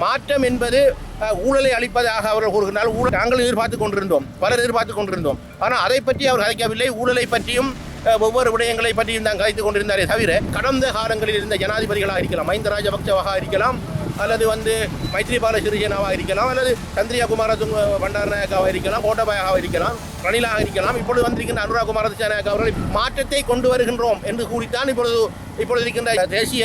மாற்றம் என்பது ஊழலை அளிப்பதாக அவர்கள் கூறுகிறார் ஊழல் நாங்கள் எதிர்பார்த்து கொண்டிருந்தோம். பலர் எதிர்பார்த்து கொண்டிருந்தோம். ஆனால் அதை பற்றி அவர் கதைக்கவில்லை. ஊழலை பற்றியும் ஒவ்வொரு விடயங்களை பற்றியும் தான் கதைத்துக் கொண்டிருந்தாரே தவிர கடந்த காலங்களில் இருந்த ஜனாதிபதிகளாக இருக்கலாம் மஹிந்த ராஜபக்சவாக இருக்கலாம் அல்லது வந்து மைத்ரிபால சிறிசேனாவாக இருக்கலாம் அல்லது சந்திரியா குமாரதுங்க பண்டாரநாயக்காவாக இருக்கலாம் கோட்டபாயாக இருக்கலாம் ரணிலாக இருக்கலாம் இப்பொழுது வந்திருக்கின்ற அனுராக் குமார அவர்கள் மாற்றத்தை கொண்டு வருகின்றோம் என்று கூறித்தான் இப்பொழுது இப்பொழுது இருக்கின்ற தேசிய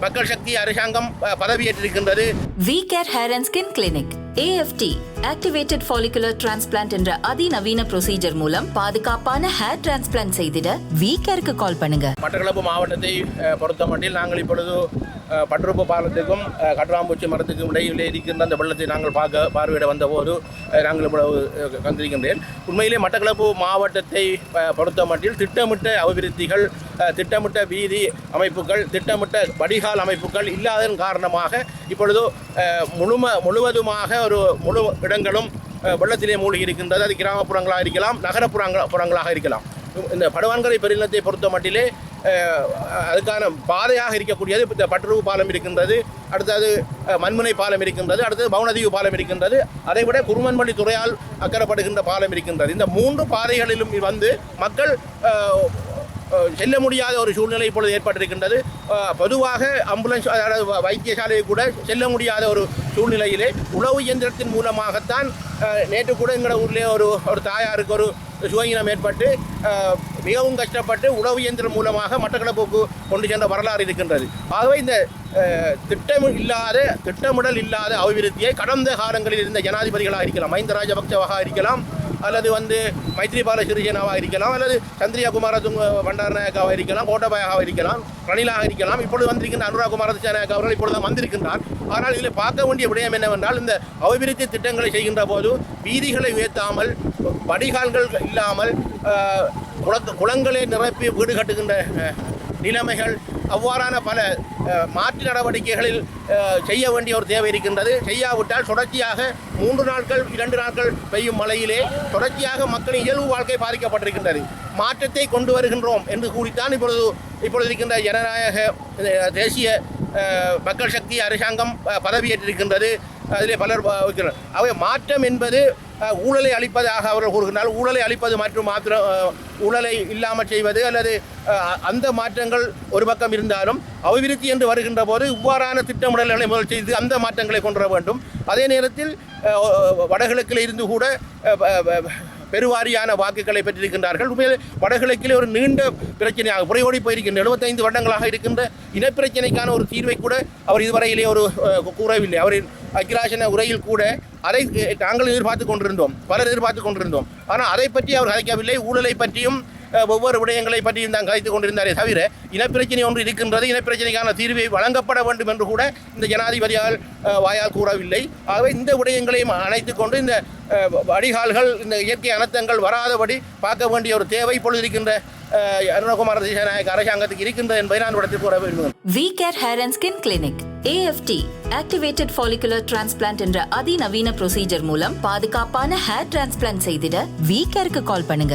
மக்கள் சக்தி அரசாங்கம் பதவியேற்றிருக்கின்றது. We care hair and skin clinic AFT activated follicular transplant என்ற அதிநவீன ப்ரொசீஜர் மூலம் பாதுகாப்பான ஹேர் டிரான்ஸ்பிளான்ட் செய்திட வீக்கருக்கு கால் பண்ணுங்க. மட்டக்களப்பு மாவட்டத்தை அஹ், பொறுத்தமட்டில் நாங்கள் இப்பொழுது பட்ருப்பு பாலத்துக்கும் அஹ், கட்டுராம்பூச்சி மரத்துக்கும் இடையிலே இருக்கின்ற அந்த வெள்ளத்தை நாங்கள் பார்க்க பார்வையிட வந்தபோது போது நாங்கள் இவ்வளவு அஹ், வந்திருக்கின்றேன் உண்மையிலே மட்டக்களப்பு மாவட்டத்தை அஹ், பொறுத்தமட்டில் திட்டமிட்ட அபிவிருத்திகள் திட்டமிட்ட வீதி அமைப்புகள் திட்டமிட்ட வடிகால் அமைப்புகள் இல்லாததன் காரணமாக இப்பொழுது முழும முழுவதுமாக ஒரு முழு இடங்களும் வெள்ளத்திலே மூழ்கி இருக்கின்றது. அது கிராமப்புறங்களாக இருக்கலாம் நகரப்புறங்கள் புறங்களாக இருக்கலாம். இந்த படுவான்கரை பெருநிலத்தை பொறுத்த மட்டிலே அதுக்கான பாதையாக இருக்கக்கூடியது இந்த பட்டுருவு பாலம் இருக்கின்றது அடுத்தது மண்முனை பாலம் இருக்கின்றது அடுத்தது பவுனதீவு பாலம் இருக்கின்றது. அதை விட குருமன்மணி துறையால் அக்கறப்படுகின்ற பாலம் இருக்கின்றது. இந்த மூன்று பாதைகளிலும் வந்து மக்கள் செல்ல முடியாத ஒரு சூழ்நிலை இப்பொழுது ஏற்பட்டிருக்கின்றது. பொதுவாக அம்புலன்ஸ் அதாவது வ- கூட செல்ல முடியாத ஒரு சூழ்நிலையிலே உளவு இயந்திரத்தின் மூலமாகத்தான் நேற்று கூட எங்களோட ஊரிலே ஒரு ஒரு தாயாருக்கு ஒரு சுவங்கினம் ஏற்பட்டு மிகவும் கஷ்டப்பட்டு உளவு இயந்திரம் மூலமாக மட்டக்களப்புக்கு கொண்டு சென்ற வரலாறு இருக்கின்றது. ஆகவே இந்த திட்டம் இல்லாத திட்டமிடல் இல்லாத அபிவிருத்தியை கடந்த காலங்களில் இருந்த ஜனாதிபதிகளாக இருக்கலாம் மஹிந்த ராஜபக்சவாக இருக்கலாம் அல்லது வந்து மைத்ரிபால சிறிசேனாவாக இருக்கலாம் அல்லது சந்திரியா குமாரதுங்க பண்டாரநாயக்காவாக இருக்கலாம் கோட்டபாயாக இருக்கலாம் ரணிலாக இருக்கலாம். இப்பொழுது வந்திருக்கின்ற அனுராக் குமார திசாநாயக் அவர்கள் இப்பொழுது வந்திருக்கின்றார். ஆனால் இதில் பார்க்க வேண்டிய விடயம் என்னவென்றால் இந்த அபிவிருத்தி திட்டங்களை செய்கின்ற போது வீதிகளை உயர்த்தாமல் வடிகால்கள் இல்லாமல் அஹ், குளங்களை நிரப்பி வீடு கட்டுகின்ற நிலைமைகள் அவ்வாறான பல மாற்று நடவடிக்கைகளில் செய்ய வேண்டிய ஒரு தேவை இருக்கின்றது. செய்யாவிட்டால் தொடர்ச்சியாக மூன்று நாட்கள் இரண்டு நாட்கள் பெய்யும் மழையிலே தொடர்ச்சியாக மக்களின் இயல்பு வாழ்க்கை பாதிக்கப்பட்டிருக்கின்றது. மாற்றத்தை கொண்டு வருகின்றோம் என்று கூறித்தான் இப்பொழுது இப்பொழுது இருக்கின்ற ஜனநாயக தேசிய மக்கள் சக்தி அரசாங்கம் பதவியேற்றிருக்கின்றது. அதிலே பலர் அவை மாற்றம் என்பது ஊழலை அழிப்பதாக அவர்கள் கூறுகிறார் ஊழலை அழிப்பது மற்றும் மாத்திரம் ஊழலை இல்லாமல் செய்வது அல்லது அந்த மாற்றங்கள் ஒரு பக்கம் இருந்தாலும் அபிவிருத்தி என்று வருகின்ற போது இவ்வாறான திட்டமிடல்களை முதல் செய்து அந்த மாற்றங்களை கொண்டு வர வேண்டும். அதே நேரத்தில் வடகிழக்கில் இருந்து கூட பெருவாரியான வாக்குகளை பெற்றிருக்கின்றார்கள். உண்மையில் வடகிழக்கிலே ஒரு நீண்ட பிரச்சனையாக புறையோடி போயிருக்கின்ற எழுபத்தைந்து வருடங்களாக இருக்கின்ற இனப்பிரச்சனைக்கான ஒரு தீர்வை கூட அவர் இதுவரையிலே ஒரு கூறவில்லை. அவரின் அகிலாசன உரையில் கூட அதை நாங்கள் எதிர்பார்த்து கொண்டிருந்தோம் பலர் எதிர்பார்த்து கொண்டிருந்தோம். ஆனால் அதை பற்றி அவர் கதைக்கவில்லை ஊழலை பற்றியும் ஒவ்வொரு விடயங்களை பற்றியும் தான் கலைத்துக் கொண்டிருந்தாரே தவிர இனப்பிரச்சனை ஒன்று இருக்கின்றது. இனப்பிரச்சனைக்கான தீர்வை வழங்கப்பட வேண்டும் என்று கூட இந்த ஜனாதிபதியால் வாயால் கூறவில்லை. ஆகவே இந்த விடயங்களையும் அணைத்து கொண்டு இந்த வடிகால்கள் இந்த இயற்கை அனர்த்தங்கள் வராதபடி பார்க்க வேண்டிய ஒரு தேவை பொழுதிருக்கின்ற இருக்கின்ற திசாநாயக் அருணகுமார அரசாங்கத்துக்கு இருக்கின்றது என்பதை நான் இடத்தில் கூற விரும்புகிறேன். V care hair and skin clinic A F T activated follicular transplant என்ற அதிநவீன ப்ரொசீஜர் மூலம் பாதுகாப்பான ஹேர் டிரான்ஸ்பிளான்ட் செய்திட வி கேருக்கு கால் பண்ணுங்க.